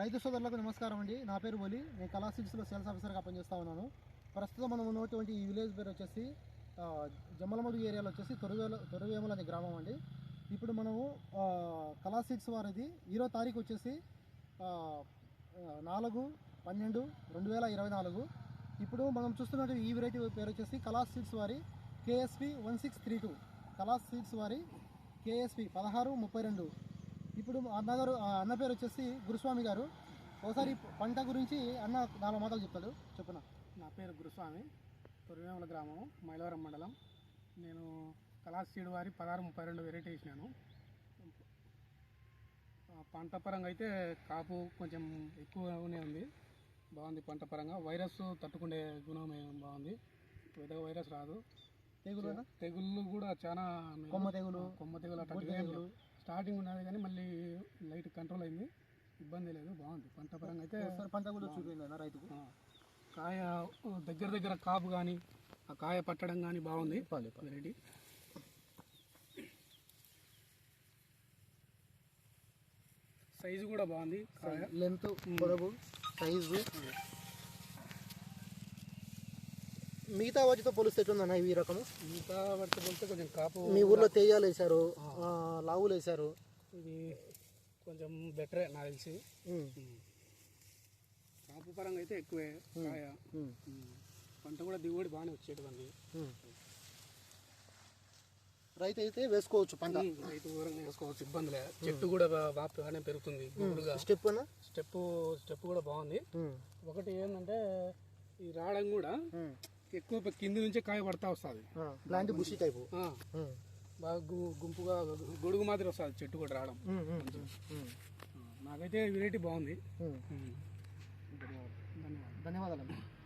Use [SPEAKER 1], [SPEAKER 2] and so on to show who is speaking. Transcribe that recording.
[SPEAKER 1] రైతు సోదరులకు నమస్కారం అండి. నా పేరు బలి నేను కళా సిటీస్లో సేల్స్ ఆఫీసర్గా పనిచేస్తా ఉన్నాను. ప్రస్తుతం మనం ఉన్నటువంటి ఈ విలేజ్ పేరు వచ్చేసి ఆ, జమ్మలమడుగు ఏరియాలో వచ్చేసి తొరవేల తొరవేముల అనే గ్రామం అండి. ఇప్పుడు మనము కళా సీడ్స్ వారిది ఈరో తారీఖు వచ్చేసి నాలుగు పన్నెండు రెండు వేల ఇరవై నాలుగు. ఇప్పుడు మనం చూస్తున్నటువంటి ఈ వెరైటీ పేరు వచ్చేసి కళా సీడ్స్ వారి KSP one six three two Kala seeds వారి కేఎస్పి పదహారు ముప్పై రెండు. ఇప్పుడు అన్నగారు అన్న పేరు వచ్చేసి గురుస్వామి గారు. ఒకసారి పంట గురించి అన్న నాలుగు మాటలు చెప్తాడు చెప్పున?
[SPEAKER 2] నా పేరు గురుస్వామి. తొరివేముల గ్రామం మైలవరం మండలం. నేను కళాసీడు వారి పదహారు ముప్పై రెండు వెరైటీ వేసినాను. పంట పరంగా అయితే కాపు కొంచెం ఎక్కువనే ఉంది. బాగుంది పంట పరంగా. వైరస్ తట్టుకునే గుణం బాగుంది. పెద్దగా వైరస్ రాదు.
[SPEAKER 1] తెగులు?
[SPEAKER 2] తెగుళ్ళు కూడా చాలా.
[SPEAKER 1] కొమ్మ తెగులు
[SPEAKER 2] కొమ్మ తెగులు అట్లా స్టార్టింగ్ ఉన్నది కానీ మళ్ళీ లైట్ కంట్రోల్ అయింది. ఇబ్బంది లేదు బాగుంది. పంట పరంగా అయితే
[SPEAKER 1] పంట కూడా చూపింది రైతుకు?
[SPEAKER 2] కాయ దగ్గర దగ్గర కాపు కానీ ఆ కాయ పట్టడం కానీ బాగుంది. వెరైటీ సైజు కూడా బాగుంది కాయ.
[SPEAKER 1] లెంత్ పొడవు సైజు మిగతా వాటితో పోలిస్తే ఎట్లుందన్న ఈ రకము?
[SPEAKER 2] ఇంకా పడితే పోతే కొంచెం కాపు
[SPEAKER 1] మీ ఊర్లో తేయాలు వేశారు లావులు వేశారు.
[SPEAKER 2] ఇది కొంచెం బెటరే నాకు తెలిసి. కాపు పరంగా అయితే ఎక్కువే కాయ. పంట కూడా దిగుబడి బాగానే వచ్చేటువంటి.
[SPEAKER 1] రైతు అయితే వేసుకోవచ్చు పంట.
[SPEAKER 2] రైతు ఘోరంగా వేసుకోవచ్చు ఇబ్బంది లేదు చెట్టు కూడా బాగానే పెరుగుతుంది
[SPEAKER 1] స్టెప్ అన్న?
[SPEAKER 2] స్టెప్ స్టెప్ కూడా బాగుంది. ఒకటి ఏంటంటే ఈ రావడం కూడా. ఎక్కువ కింది నుంచే కాయ పడతా వస్తుంది.
[SPEAKER 1] Plant bushy type.
[SPEAKER 2] బాగా గుంపుగా గొడుగు మాదిరి వస్తుంది చెట్టు కూడా రావడం. నాకైతే వెరైటీ బాగుంది. ధన్యవాదాలు.
[SPEAKER 1] ధన్యవాదాలు.